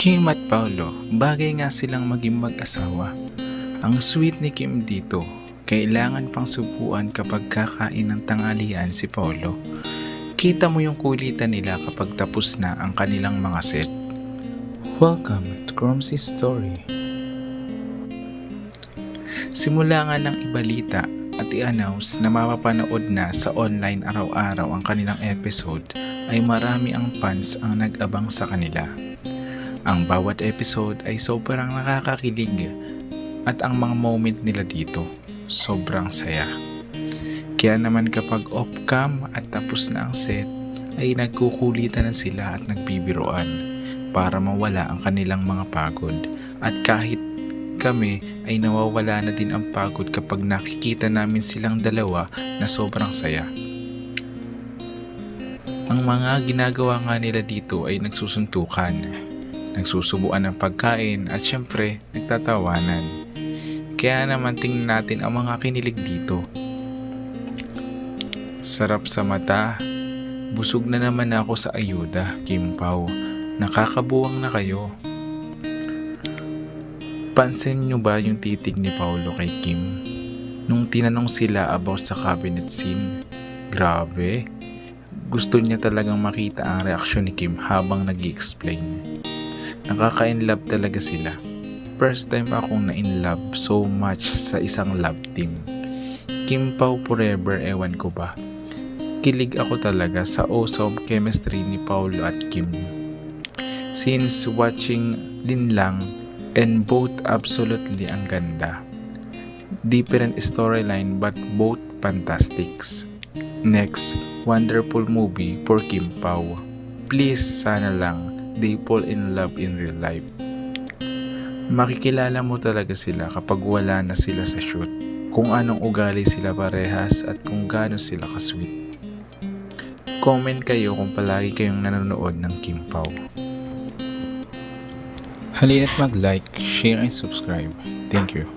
Kim at Paolo, bagay nga silang maging mag-asawa. Ang sweet ni Kim dito, kailangan pang subuan kapag kakain ng tanghalian si Paolo. Kita mo yung kulitan nila kapag tapos na ang kanilang mga set. Welcome to Cromsy's Story. Simula nga ng ibalita at i-announce na mapapanood na sa online araw-araw ang kanilang episode ay marami ang fans ang nag-abang sa kanila. Ang bawat episode ay sobrang nakakakilig at ang mga moment nila dito sobrang saya. Kaya naman kapag off-cam at tapos na ang set ay nagkukulitan na sila at nagbibiroan para mawala ang kanilang mga pagod at kahit kami ay nawawala na din ang pagod kapag nakikita namin silang dalawa na sobrang saya. Ang mga ginagawa nga nila dito ay nagsusuntukan, nagsusubuan ng pagkain at syempre nagtatawanan. Kaya naman tingnan natin ang mga kinilig dito. Sarap sa mata. Busog na naman ako sa ayuda, Kim Pao. Nakakabuwang na kayo. Pansin nyo ba yung titig ni Paulo kay Kim? Nung tinanong sila about sa cabinet scene, grabe. Gusto niya talagang makita ang reaksyon ni Kim habang nag explain Nakaka-inlove talaga sila. First time akong na-inlove so much sa isang love team. Kim Pao forever, ewan ko ba. Kilig ako talaga sa awesome chemistry ni Paulo at Kim. Since watching Lin Lang and both absolutely ang ganda. Different storyline but both fantastics. Next, wonderful movie for Kim Pao. Please sana lang they fall in love in real life. Makikilala mo talaga sila kapag wala na sila sa shoot. Kung anong ugali sila parehas at kung gaano sila kasweet. Comment kayo kung palagi kayong nanonood ng Kim Pao. Halina't mag-like, share, and subscribe. Thank you.